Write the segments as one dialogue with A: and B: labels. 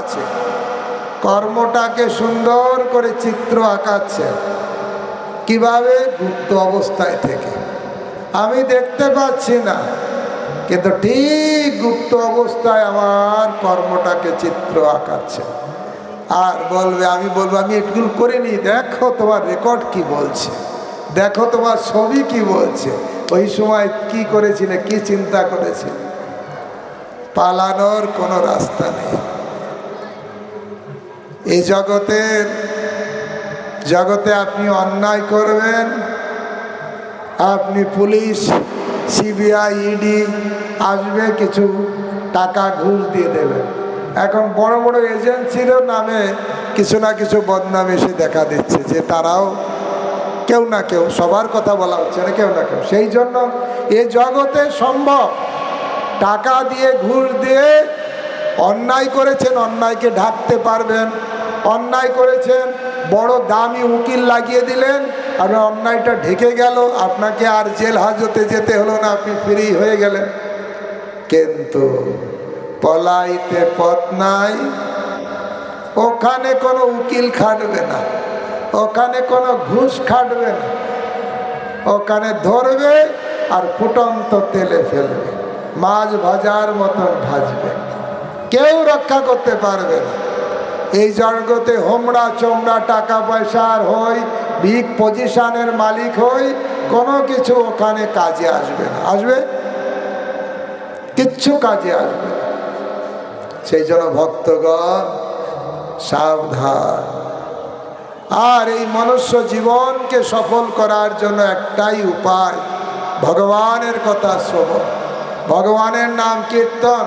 A: আছে কর্মটাকে সুন্দর করে চিত্র আঁকাচ্ছে কিভাবে গুপ্ত অবস্থায় থেকে আমি দেখতে পাচ্ছি না কিন্তু ঠিক গুপ্ত অবস্থায় আমার কর্মটাকে চিত্র আঁকাচ্ছে আর বলবে আমি বলবো আমি এটগুলো করিনি দেখো তোমার রেকর্ড কি বলছে দেখো তোমার ছবি কি বলছে ওই সময় কি করেছিলে কি চিন্তা করেছিলে পালানোর কোনো রাস্তা নেই এই জগতের জগতে আপনি অন্যায় করবেন আপনি পুলিশ সিবিআই ইডি e আসবে কিছু টাকা ঘুষ দিয়ে দেবেন এখন বড় বড় এজেন্সিরও নামে কিছু না কিছু বদনাম এসে দেখা দিচ্ছে যে তারাও কেউ না কেউ সবার কথা বলা হচ্ছে না কেউ না কেউ সেই জন্য এ জগতে সম্ভব টাকা দিয়ে ঘুষ দিয়ে অন্যায় করেছেন অন্যায়কে ঢাকতে পারবেন অন্যায় করেছেন বড় দামি উকিল লাগিয়ে দিলেন আপনার অন্যায়টা ঢেকে গেল আপনাকে আর জেল হাজতে যেতে হলো না আপনি ফ্রি হয়ে গেলেন কিন্তু পলাইতে পথ নাই ওখানে কোনো উকিল খাটবে না ওখানে কোনো ঘুষ খাটবে না ওখানে ধরবে আর ফুটন্ত তেলে ফেলবে মাছ ভাজার মতন ভাজবে কেউ রক্ষা করতে পারবে না এই জগতে হোমড়া চোমড়া টাকা পয়সার হই বিগ পজিশানের মালিক হই কোনো কিছু ওখানে কাজে আসবে না আসবে কিচ্ছু কাজে আসবে সেই জন্য ভক্তগণ সাবধান আর এই মনুষ্য জীবনকে সফল করার জন্য একটাই উপায় ভগবানের কথা শ্রবণ ভগবানের নাম কীর্তন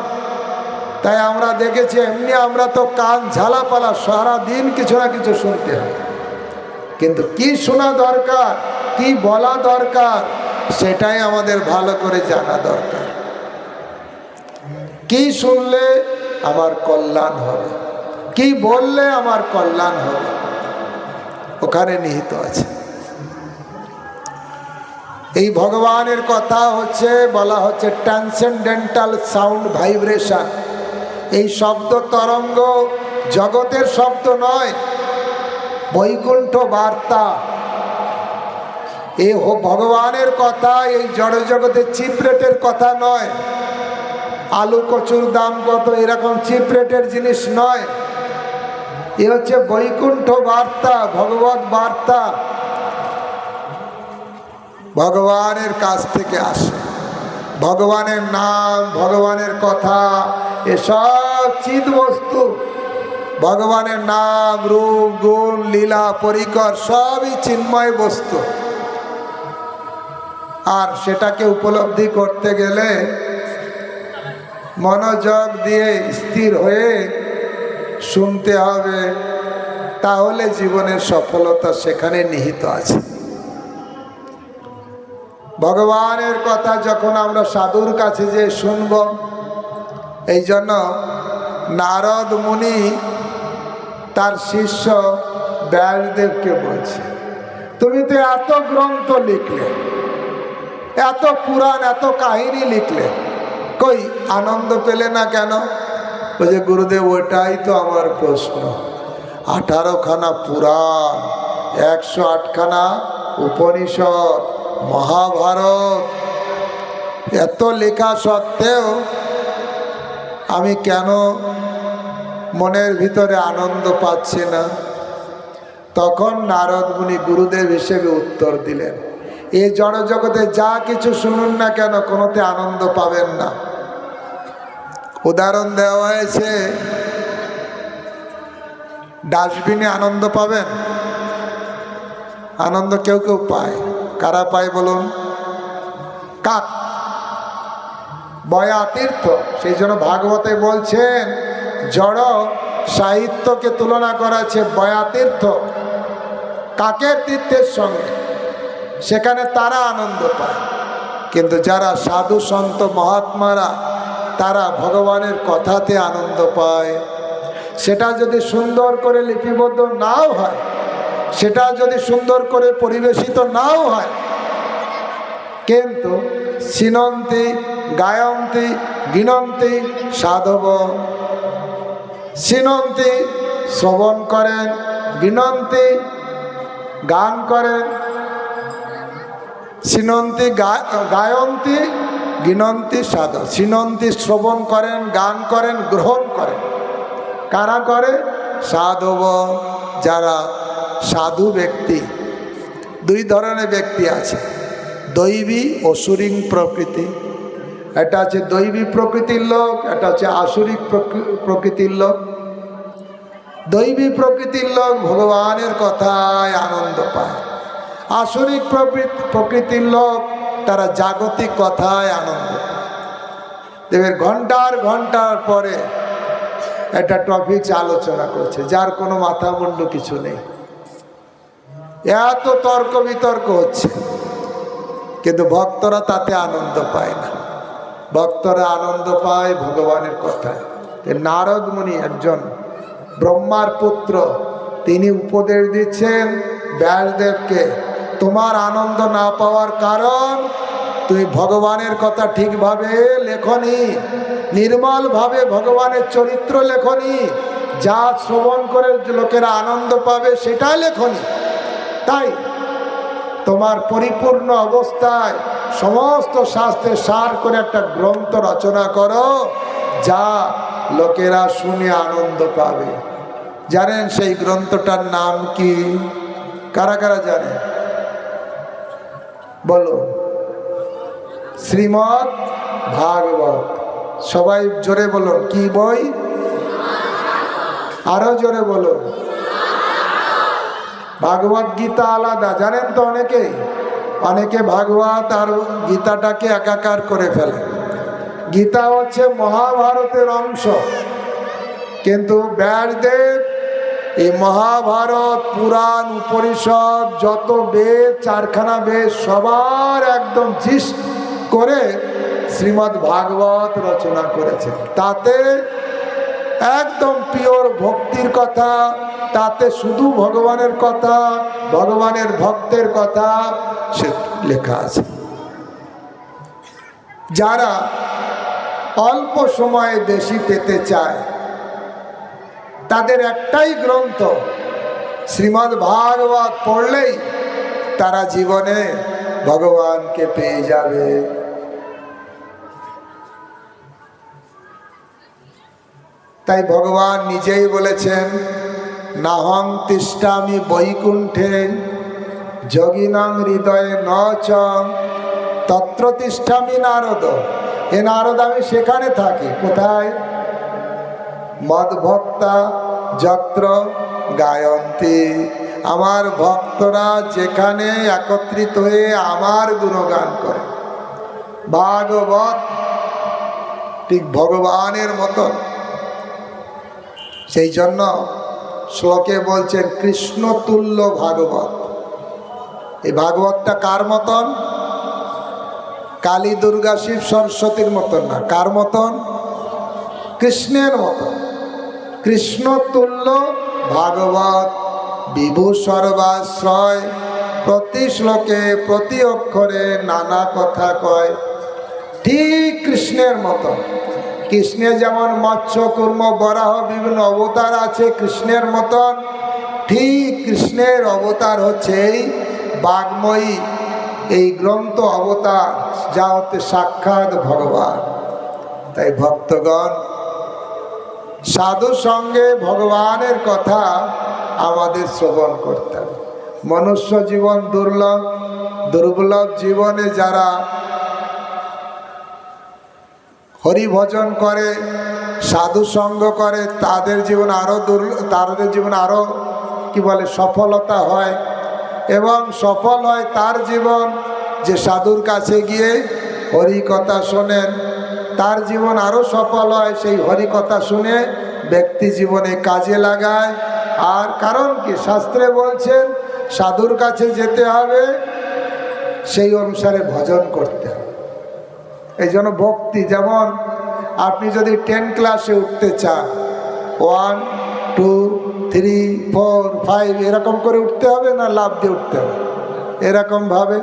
A: তাই আমরা দেখেছি এমনি আমরা তো কান ঝালাপালা সারাদিন কিছু না কিছু শুনতে হয় কিন্তু কি শোনা দরকার কি বলা দরকার সেটাই আমাদের ভালো করে জানা দরকার কি শুনলে আমার কল্যাণ হবে কি বললে আমার কল্যাণ হবে ওখানে নিহিত আছে এই ভগবানের কথা হচ্ছে বলা হচ্ছে ট্রান্সেন্ডেন্টাল সাউন্ড ভাইব্রেশন এই শব্দ তরঙ্গ জগতের শব্দ নয় বৈকুণ্ঠ বার্তা এ ভগবানের কথা এই জড় জগতের চিপ্রেটের কথা নয় আলু কচুর দাম কত এরকম চিপ্রেটের জিনিস নয় এ হচ্ছে বৈকুণ্ঠ বার্তা ভগবত বার্তা ভগবানের কাছ থেকে আসে ভগবানের নাম ভগবানের কথা এসব চিত বস্তু ভগবানের নাম রূপ গুণ লীলা পরিকর সবই চিন্ময় বস্তু আর সেটাকে উপলব্ধি করতে গেলে মনোযোগ দিয়ে স্থির হয়ে শুনতে হবে তাহলে জীবনের সফলতা সেখানে নিহিত আছে ভগবানের কথা যখন আমরা সাধুর কাছে যে শুনব এই জন্য নারদ মুনি তার শিষ্য ব্যাসদেবকে বলছে তুমি তো এত গ্রন্থ লিখলে এত পুরাণ এত কাহিনী লিখলে কই আনন্দ পেলে না কেন ওই যে গুরুদেব ওটাই তো আমার প্রশ্ন আঠারোখানা পুরাণ একশো আটখানা উপনিষদ মহাভারত এত লেখা সত্ত্বেও আমি কেন মনের ভিতরে আনন্দ পাচ্ছি না তখন নারদ মুনি গুরুদেব হিসেবে উত্তর দিলেন এই জড়জগতে যা কিছু শুনুন না কেন কোনোতে আনন্দ পাবেন না উদাহরণ দেওয়া হয়েছে ডাস্টবিনে আনন্দ পাবেন আনন্দ কেউ কেউ পায় কারা পায় বলুন কাক বয়া তীর্থ সেই জন্য ভাগবতে বলছেন জড় সাহিত্যকে তুলনা করাছে বয়া তীর্থ কাকের তীর্থের সঙ্গে সেখানে তারা আনন্দ পায় কিন্তু যারা সাধু সন্ত মহাত্মারা তারা ভগবানের কথাতে আনন্দ পায় সেটা যদি সুন্দর করে লিপিবদ্ধ নাও হয় সেটা যদি সুন্দর করে পরিবেশিত নাও হয় কিন্তু সিনন্তি গায়ন্তি বিনন্তি সাধব সিনন্তি শ্রবণ করেন বিনন্তি গান করেন সিনন্তি গায়ন্তি গিনন্তি সাধ সিনন্তি শ্রবণ করেন গান করেন গ্রহণ করেন কারা করে সাধব যারা সাধু ব্যক্তি দুই ধরনের ব্যক্তি আছে দৈবী অসুরিং প্রকৃতি এটা আছে দৈবী প্রকৃতির লোক এটা আছে আসুরিক প্রকৃতির লোক দৈবী প্রকৃতির লোক ভগবানের কথায় আনন্দ পায় আসুরিক প্রকৃতির লোক তারা জাগতিক কথায় আনন্দ দেবের ঘন্টার ঘন্টার পরে একটা টপিক আলোচনা করছে যার কোনো মাথা মুন্ডু কিছু নেই এত তর্ক বিতর্ক হচ্ছে কিন্তু ভক্তরা তাতে আনন্দ পায় না ভক্তরা আনন্দ পায় ভগবানের কথায় নারদমণি একজন ব্রহ্মার পুত্র তিনি উপদেশ দিচ্ছেন ব্যাসদেবকে তোমার আনন্দ না পাওয়ার কারণ তুমি ভগবানের কথা ঠিকভাবে লেখনি নির্মলভাবে ভগবানের চরিত্র লেখনি যা শ্রবণ করে লোকেরা আনন্দ পাবে সেটা লেখনি তাই তোমার পরিপূর্ণ অবস্থায় সমস্ত শাস্ত্রে সার করে একটা গ্রন্থ রচনা করো যা লোকেরা শুনে আনন্দ পাবে জানেন সেই গ্রন্থটার নাম কি কারা কারা জানে বলো শ্রীমৎ ভাগবত সবাই জোরে বলো কি বই আরো জোরে বলো ভাগবত গীতা আলাদা জানেন তো অনেকে অনেকে ভাগবত আর গীতাটাকে একাকার করে ফেলে গীতা হচ্ছে মহাভারতের অংশ কিন্তু ব্যাসদেব এই মহাভারত পুরাণ উপনিষদ যত বেদ চারখানা বেদ সবার একদম জিস করে শ্রীমদ্ ভাগবত রচনা করেছে তাতে একদম পিওর ভক্তির কথা তাতে শুধু ভগবানের কথা ভগবানের ভক্তের কথা সে লেখা আছে যারা অল্প সময়ে বেশি পেতে চায় তাদের একটাই গ্রন্থ শ্রীমদ্ ভাগবত পড়লেই তারা জীবনে ভগবানকে পেয়ে যাবে তাই ভগবান নিজেই বলেছেন নাহং তিষ্ঠামি বৈকুণ্ঠে যোগিনাং হৃদয়ে ন চং তত্র তিষ্ঠামি নারদ এ নারদ আমি সেখানে থাকি কোথায় মদভক্তা যত্র গায়ন্তি আমার ভক্তরা যেখানে একত্রিত হয়ে আমার গুণগান করে ভাগবত ঠিক ভগবানের মতন সেই জন্য শ্লোকে বলছেন কৃষ্ণতুল্য ভাগবত এই ভাগবতটা কার মতন কালী দুর্গা শিব সরস্বতীর মতন না কার মতন কৃষ্ণের মতন কৃষ্ণতুল্য ভাগবত বিভু সর্বাশ্রয় প্রতি শ্লোকে প্রতি অক্ষরে নানা কথা কয় ঠিক কৃষ্ণের মতন কৃষ্ণে যেমন মৎস্য কর্ম বরাহ বিভিন্ন অবতার আছে কৃষ্ণের মতন ঠিক কৃষ্ণের অবতার হচ্ছে এই বাগ্ময়ী এই গ্রন্থ অবতার যা হচ্ছে সাক্ষাৎ ভগবান তাই ভক্তগণ সাধু সঙ্গে ভগবানের কথা আমাদের শ্রবণ করতে হবে মনুষ্য জীবন দুর্লভ দুর্বলভ জীবনে যারা হরিভজন করে সাধু সঙ্গ করে তাদের জীবন আরও দুর্ তাদের জীবন আরও কি বলে সফলতা হয় এবং সফল হয় তার জীবন যে সাধুর কাছে গিয়ে হরি কথা শোনেন তার জীবন আরও সফল হয় সেই হরি কথা শুনে ব্যক্তি জীবনে কাজে লাগায় আর কারণ কি শাস্ত্রে বলছেন সাধুর কাছে যেতে হবে সেই অনুসারে ভজন করতে হবে এই জন্য ভক্তি যেমন আপনি যদি টেন ক্লাসে উঠতে চান one two three four five এরকম করে উঠতে হবে না লাভ দিয়ে উঠতে হবে এরকমভাবে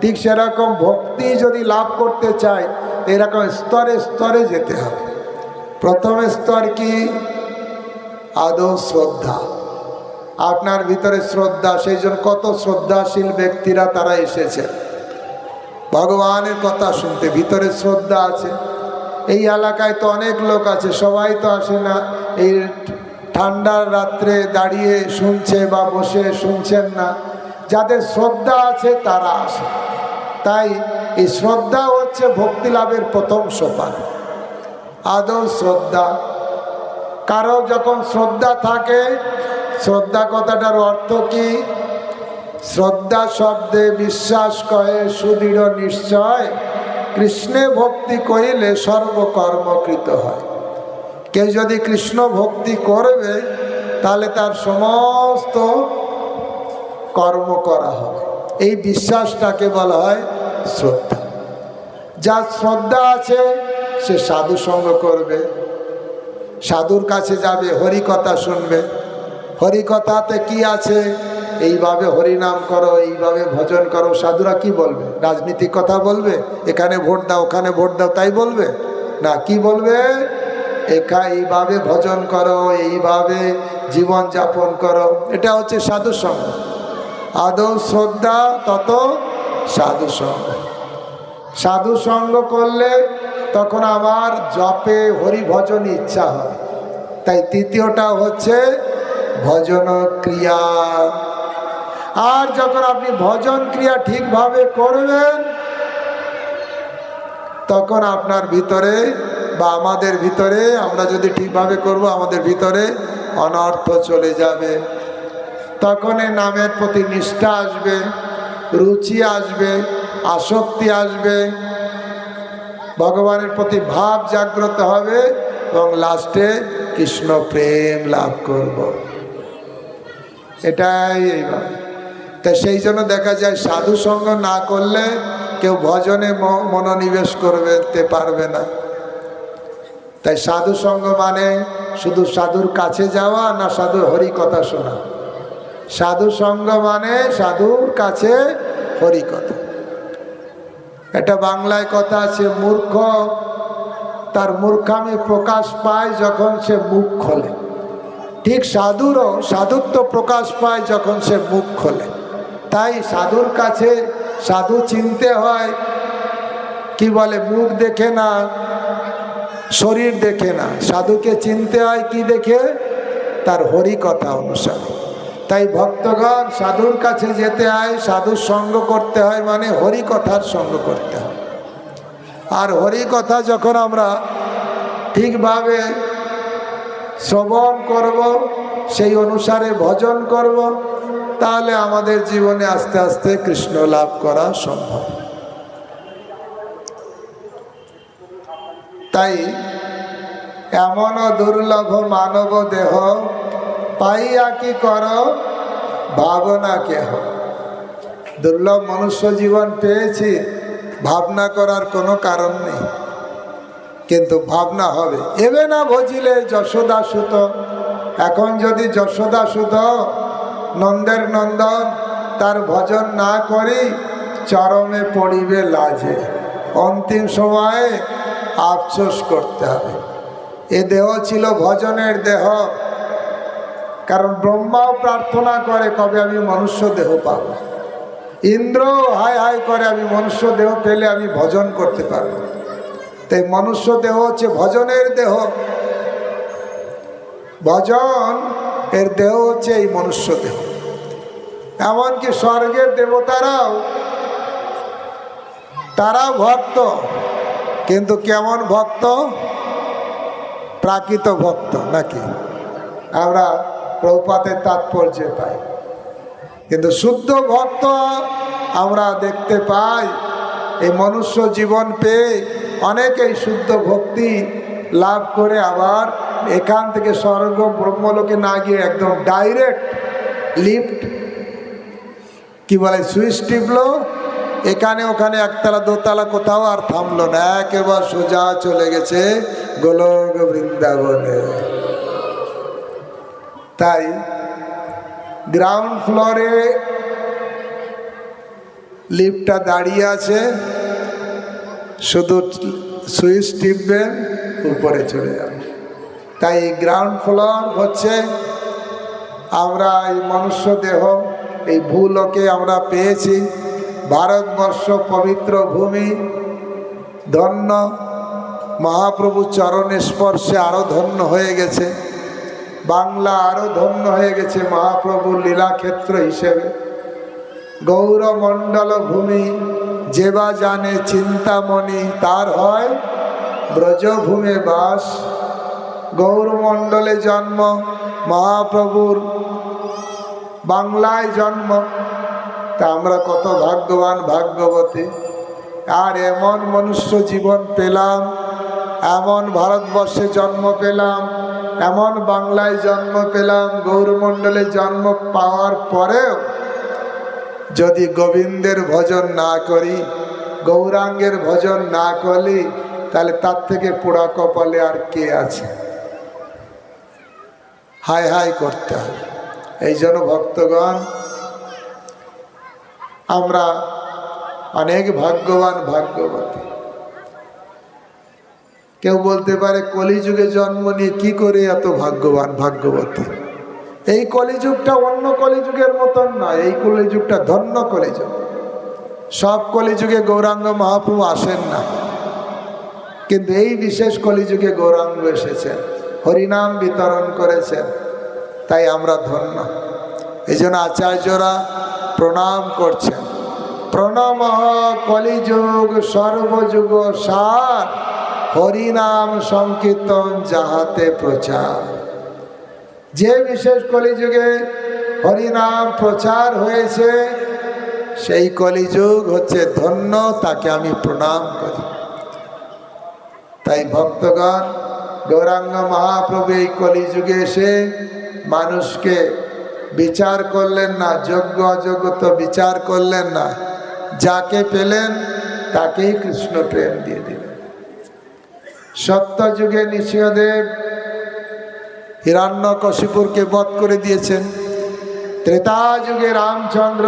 A: ঠিক সেরকম ভক্তি যদি লাভ করতে চায় এরকম স্তরে স্তরে যেতে হবে প্রথম স্তর কি আদৌ শ্রদ্ধা আপনার ভিতরে শ্রদ্ধা সেই জন্য কত শ্রদ্ধাশীল ব্যক্তিরা তারা এসেছে ভগবানের কথা শুনতে ভিতরে শ্রদ্ধা আছে এই এলাকায় তো অনেক লোক আছে সবাই তো আসে না এই ঠান্ডার রাত্রে দাঁড়িয়ে শুনছে বা বসে শুনছেন না যাদের শ্রদ্ধা আছে তারা আসে তাই এই শ্রদ্ধা হচ্ছে ভক্তি লাভের প্রথম সোপান আদৌ শ্রদ্ধা কারো যখন শ্রদ্ধা থাকে শ্রদ্ধা কথাটার অর্থ কী শ্রদ্ধা শব্দে বিশ্বাস কয়ে সুদৃঢ় নিশ্চয় কৃষ্ণে ভক্তি করিলে সর্বকর্মকৃত হয় কেউ যদি কৃষ্ণ ভক্তি করবে তাহলে তার সমস্ত কর্ম করা হবে এই বিশ্বাসটাকে বলা হয় শ্রদ্ধা যার শ্রদ্ধা আছে সে সাধু সঙ্গ করবে সাধুর কাছে যাবে হরিকথা শুনবে হরিকথাতে কি আছে এইভাবে হরিনাম করো এইভাবে ভজন করো সাধুরা কি বলবে রাজনীতির কথা বলবে এখানে ভোট দাও ওখানে ভোট দাও তাই বলবে না কি বলবে একা এইভাবে ভজন করো এইভাবে জীবন যাপন করো এটা হচ্ছে সাধু সঙ্গ আদৌ শ্রদ্ধা তত সাধু সঙ্গ সাধু সঙ্গ করলে তখন আমার জপে ভজন ইচ্ছা হয় তাই তৃতীয়টা হচ্ছে ভজন ক্রিয়া আর যখন আপনি ভজন ক্রিয়া ঠিকভাবে করবেন তখন আপনার ভিতরে বা আমাদের ভিতরে আমরা যদি ঠিকভাবে করব আমাদের ভিতরে অনর্থ চলে যাবে তখনই নামের প্রতি নিষ্ঠা আসবে রুচি আসবে আসক্তি আসবে ভগবানের প্রতি ভাব জাগ্রত হবে এবং লাস্টে কৃষ্ণ প্রেম লাভ করব এটাই এইভাবে তা সেই জন্য দেখা যায় সাধু সঙ্গ না করলে কেউ ভজনে মনোনিবেশ করতে পারবে না তাই সাধু সঙ্গ মানে শুধু সাধুর কাছে যাওয়া না সাধুর হরি কথা শোনা সাধু সঙ্গ মানে সাধুর কাছে হরি কথা এটা বাংলায় কথা আছে মূর্খ তার মূর্খামি প্রকাশ পায় যখন সে মুখ খোলে ঠিক সাধুরও সাধুত্ব প্রকাশ পায় যখন সে মুখ খোলে তাই সাধুর কাছে সাধু চিনতে হয় কি বলে মুখ দেখে না শরীর দেখে না সাধুকে চিনতে হয় কি দেখে তার হরি কথা অনুসারে তাই ভক্তগণ সাধুর কাছে যেতে হয় সাধুর সঙ্গ করতে হয় মানে হরি কথার সঙ্গ করতে হয় আর হরি কথা যখন আমরা ঠিকভাবে শ্রবণ করব সেই অনুসারে ভজন করব তাহলে আমাদের জীবনে আস্তে আস্তে কৃষ্ণ লাভ করা সম্ভব তাই এমন দুর্লভ মানব দেহ পাইয়া কি কর ভাবনা কেহ দুর্লভ মনুষ্য জীবন পেয়েছি ভাবনা করার কোনো কারণ নেই কিন্তু ভাবনা হবে এবে না ভজিলে যশোদাসুত এখন যদি যশোদাসুত নন্দের নন্দন তার ভজন না করি চরমে পড়িবে লাজে অন্তিম সময়ে আফসোস করতে হবে এ দেহ ছিল ভজনের দেহ কারণ ব্রহ্মাও প্রার্থনা করে কবে আমি মনুষ্য দেহ পাব ইন্দ্র হায় হায় করে আমি মনুষ্য দেহ পেলে আমি ভজন করতে পারব তাই মনুষ্য দেহ হচ্ছে ভজনের দেহ ভজন এর দেহ হচ্ছে এই মনুষ্য দেহ এমনকি স্বর্গের দেবতারাও তারাও ভক্ত কিন্তু কেমন ভক্ত প্রাকৃত ভক্ত নাকি আমরা প্রপাতের তাৎপর্যে পাই কিন্তু শুদ্ধ ভক্ত আমরা দেখতে পাই এই মনুষ্য জীবন পেয়ে অনেকেই শুদ্ধ ভক্তি লাভ করে আবার এখান থেকে স্বর্গ ব্রহ্মলোকে না গিয়ে একদম ডাইরেক্ট লিফট কি বলে সুইচ টিপলো এখানে ওখানে একতলা দোতলা কোথাও আর থামলো না একেবারে সোজা চলে গেছে গোলক বৃন্দাবনে তাই গ্রাউন্ড ফ্লোরে লিফটটা দাঁড়িয়ে আছে শুধু সুইচ টিপবেন উপরে চলে যাবে তাই গ্রাউন্ড ফ্লোর হচ্ছে আমরা এই মনুষ্য দেহ এই ভূলোকে আমরা পেয়েছি ভারতবর্ষ পবিত্র ভূমি ধন্য মহাপ্রভু চরণ স্পর্শে আরও ধন্য হয়ে গেছে বাংলা আরও ধন্য হয়ে গেছে মহাপ্রভুর লীলাক্ষেত্র হিসেবে গৌরমণ্ডল ভূমি যেবা জানে চিন্তামণি তার হয় ব্রজভূমে বাস গৌরমণ্ডলে জন্ম মহাপ্রভুর বাংলায় জন্ম তা আমরা কত ভাগ্যবান ভাগ্যবতী আর এমন মনুষ্য জীবন পেলাম এমন ভারতবর্ষে জন্ম পেলাম এমন বাংলায় জন্ম পেলাম গৌরমণ্ডলে জন্ম পাওয়ার পরেও যদি গোবিন্দের ভজন না করি গৌরাঙ্গের ভজন না করি তাহলে তার থেকে পোড়া কপালে আর কে আছে হাই হাই করতে হবে এই জন্য ভক্তগণ আমরা অনেক ভাগ্যবান ভাগ্যবতী কেউ বলতে পারে কলিযুগে জন্ম নিয়ে কি করে এত ভাগ্যবান ভাগ্যবতী এই কলিযুগটা অন্য কলিযুগের মতন নয় এই কলিযুগটা ধন্য কলিযুগ সব কলিযুগে গৌরাঙ্গ মহাপ্রভু আসেন না কিন্তু এই বিশেষ কলিযুগে গৌরাঙ্গ এসেছেন হরিনাম বিতরণ করেছেন তাই আমরা ধন্য এই জন্য আচার্যরা প্রণাম করছেন প্রণাম কলিযুগ সর্বযুগ সার হরিনাম সংকীর্তন যাহাতে প্রচার যে বিশেষ কলিযুগে হরিনাম প্রচার হয়েছে সেই কলিযুগ হচ্ছে ধন্য তাকে আমি প্রণাম করি তাই ভক্তগণ গৌরাঙ্গ মহাপ্রভু এই কলিযুগে এসে মানুষকে বিচার করলেন না যোগ্য অযোগ্য তো বিচার করলেন না যাকে পেলেন তাকেই কৃষ্ণ প্রেম দিয়ে দিলেন সত্যযুগে নিশিয়দেব হিরণ্য কশিপুরকে বধ করে দিয়েছেন ত্রেতা যুগে রামচন্দ্র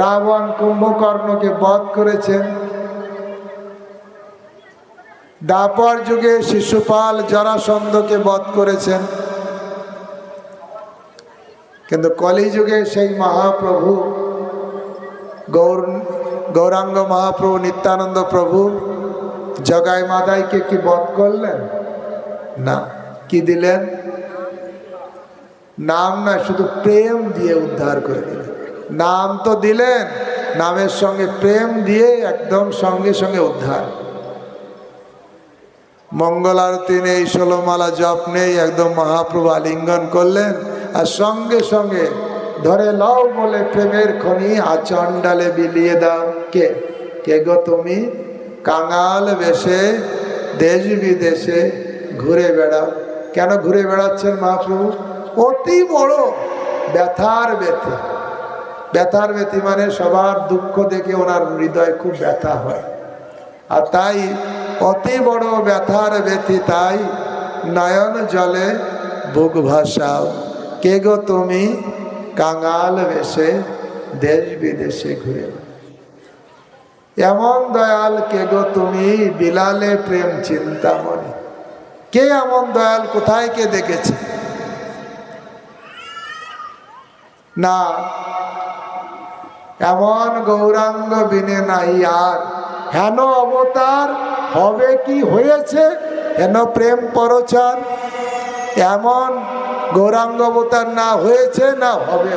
A: রাবণ কুম্ভকর্ণকে বধ করেছেন দাপর যুগে শিশুপাল জরাসন্ধকে বধ করেছেন কিন্তু কলিযুগে সেই মহাপ্রভু গৌর গৌরাঙ্গ মহাপ্রভু নিত্যানন্দ প্রভু জগায় মাদাইকে কি বধ করলেন না কি দিলেন নাম না শুধু প্রেম দিয়ে উদ্ধার করে দিলেন নাম তো দিলেন নামের সঙ্গে প্রেম দিয়ে একদম সঙ্গে সঙ্গে উদ্ধার মঙ্গল আরতি নেই ষোলোমালা জপ নেই একদম মহাপ্রভু আলিঙ্গন করলেন আর সঙ্গে সঙ্গে ধরে লও বলে প্রেমের খনি আচন ডালে বিলিয়ে দাও কে কে গো তুমি কাঙাল বেশে দেশ বিদেশে ঘুরে বেড়াও কেন ঘুরে বেড়াচ্ছেন মহাপ্রভু অতি বড় ব্যথার ব্যথি ব্যথার ব্যথি মানে সবার দুঃখ দেখে ওনার হৃদয় খুব ব্যথা হয় আর তাই অতি বড় ব্যথার ব্যথি তাই নয়ন জলে বুক ভাসাও কে গো তুমি কাঙাল বেশে দেশ বিদেশে ঘুরে এমন দয়াল কে গো তুমি বিলালে প্রেম চিন্তা মনে কে এমন দয়াল কোথায় কে দেখেছে না এমন গৌরাঙ্গ বিনে নাই আর হেন অবতার হবে কি হয়েছে এন প্রেম পরচার এমন গৌরাঙ্গবতার না হয়েছে না হবে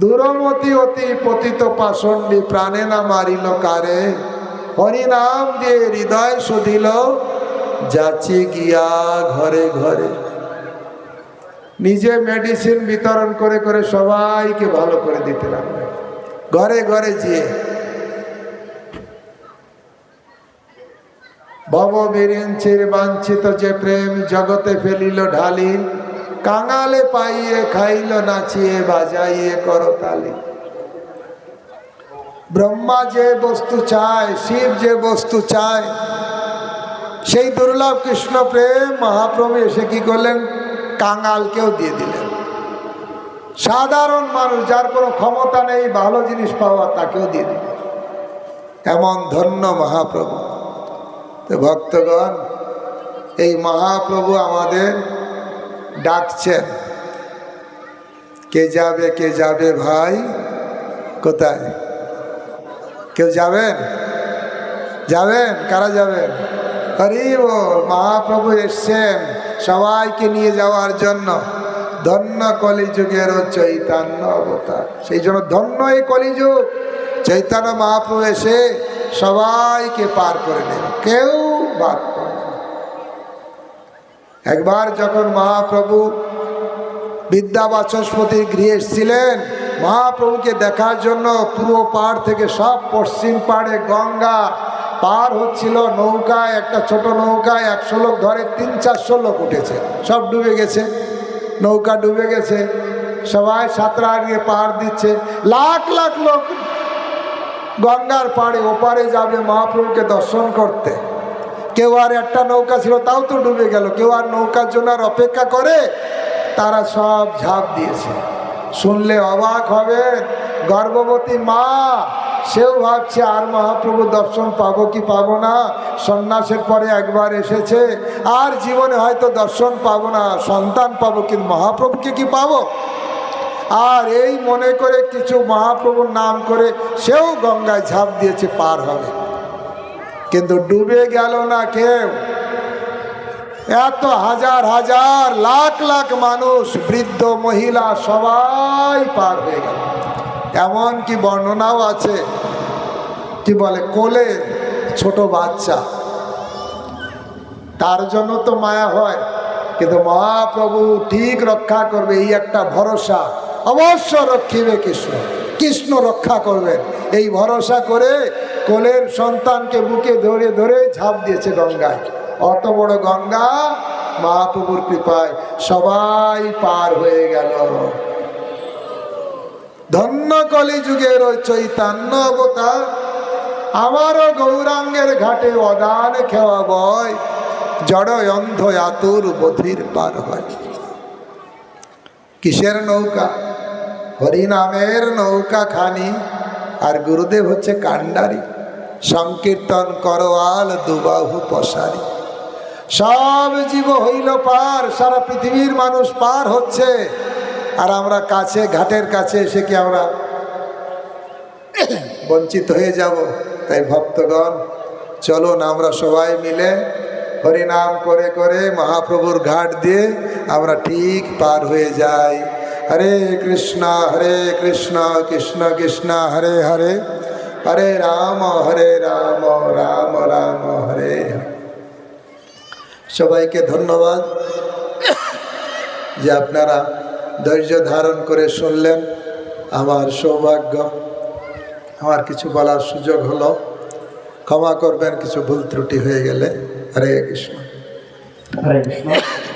A: দূরমতি অতি পতিত পাশন্ডি প্রাণে না মারিল কারে হরিনাম দিয়ে হৃদয় শুধিল যাচি গিয়া ঘরে ঘরে নিজে মেডিসিন বিতরণ করে করে সবাইকে ভালো করে দিতে লাগবে ঘরে ঘরে যেয়ে ভববীরেঞ্চির বাঞ্ছিত যে প্রেম জগতে ফেলিল ঢালি কাঙালে পাইয়ে খাইল নাচিয়ে বাজাইয়ে করতালি ব্রহ্মা যে বস্তু চায় শিব যে বস্তু চায় সেই দুর্লভ কৃষ্ণ প্রেম মহাপ্রভু এসে কি করলেন কাঙালকেও দিয়ে দিলেন সাধারণ মানুষ যার কোনো ক্ষমতা নেই ভালো জিনিস পাওয়া তাকেও দিয়ে দিলেন এমন ধন্য মহাপ্রভু তো ভক্তগণ এই মহাপ্রভু আমাদের ডাকছেন কে যাবে কে যাবে ভাই কোথায় কেউ যাবেন যাবেন কারা যাবেন হরি বল মহাপ্রভু এসছেন সবাইকে নিয়ে যাওয়ার জন্য ধন্য কলিযুগের চৈতন্য অবতার সেই জন্য ধন্য এই কলিযুগ চৈতন্য মহাপ্রভু এসে সবাইকে পার করে নেবে কেউ বাদ একবার যখন মহাপ্রভু বিদ্যাবাচস্পতির গৃহে এসেছিলেন মহাপ্রভুকে দেখার জন্য পূর্ব পাড় থেকে সব পশ্চিম পাড়ে গঙ্গা পার হচ্ছিল নৌকায় একটা ছোট নৌকায় একশো লোক ধরে তিন চারশো লোক উঠেছে সব ডুবে গেছে নৌকা ডুবে গেছে সবাই সাঁতরা নিয়ে পার দিচ্ছে লাখ লাখ লোক গঙ্গার পাড়ে ওপারে যাবে মহাপ্রভুকে দর্শন করতে কেউ আর একটা নৌকা ছিল তাও তো ডুবে গেল কেউ আর নৌকার জন্য আর অপেক্ষা করে তারা সব ঝাঁপ দিয়েছে শুনলে অবাক হবে গর্ভবতী মা সেও ভাবছে আর মহাপ্রভু দর্শন পাবো কি পাবো না সন্ন্যাসের পরে একবার এসেছে আর জীবনে হয়তো দর্শন পাবো না সন্তান পাবো কিন্তু মহাপ্রভুকে কি পাবো আর এই মনে করে কিছু মহাপ্রভুর নাম করে সেও গঙ্গায় ঝাঁপ দিয়েছে পার হবে কিন্তু ডুবে গেল না কেউ এত হাজার হাজার লাখ লাখ মানুষ বৃদ্ধ মহিলা সবাই পার হয়ে গেল এমন কি বর্ণনাও আছে কি বলে কোলে ছোট বাচ্চা তার জন্য তো মায়া হয় কিন্তু মহাপ্রভু ঠিক রক্ষা করবে এই একটা ভরসা অবশ্য রক্ষিবে কৃষ্ণ কৃষ্ণ রক্ষা করবেন এই ভরসা করে কোলের সন্তানকে বুকে ধরে ধরে ঝাঁপ দিয়েছে গঙ্গায় অত বড় গঙ্গা মহাপ্রভুর কৃপায় সবাই পার হয়ে গেল ধন্য কলি ওই চৈতান্য অবতার আমারও গৌরাঙ্গের ঘাটে অদান খেওয়া বয় জড় অন্ধ আতুর বধির পার হয় কিসের নৌকা হরিনামের নৌকা খানি আর গুরুদেব হচ্ছে কাণ্ডারি সংকীর্তন করোয়াল দুবাহু পশারি সব জীব হইল পার সারা পৃথিবীর মানুষ পার হচ্ছে আর আমরা কাছে ঘাটের কাছে এসে কি আমরা বঞ্চিত হয়ে যাব তাই ভক্তগণ চলুন আমরা সবাই মিলে হরিনাম করে করে মহাপ্রভুর ঘাট দিয়ে আমরা ঠিক পার হয়ে যাই হরে কৃষ্ণ হরে কৃষ্ণ কৃষ্ণ কৃষ্ণ হরে হরে হরে রাম হরে রাম রাম রাম হরে সবাইকে ধন্যবাদ যে আপনারা ধৈর্য ধারণ করে শুনলেন আমার সৌভাগ্য আমার কিছু বলার সুযোগ হলো ক্ষমা করবেন কিছু ভুল ত্রুটি হয়ে গেলে হরে কৃষ্ণ হরে কৃষ্ণ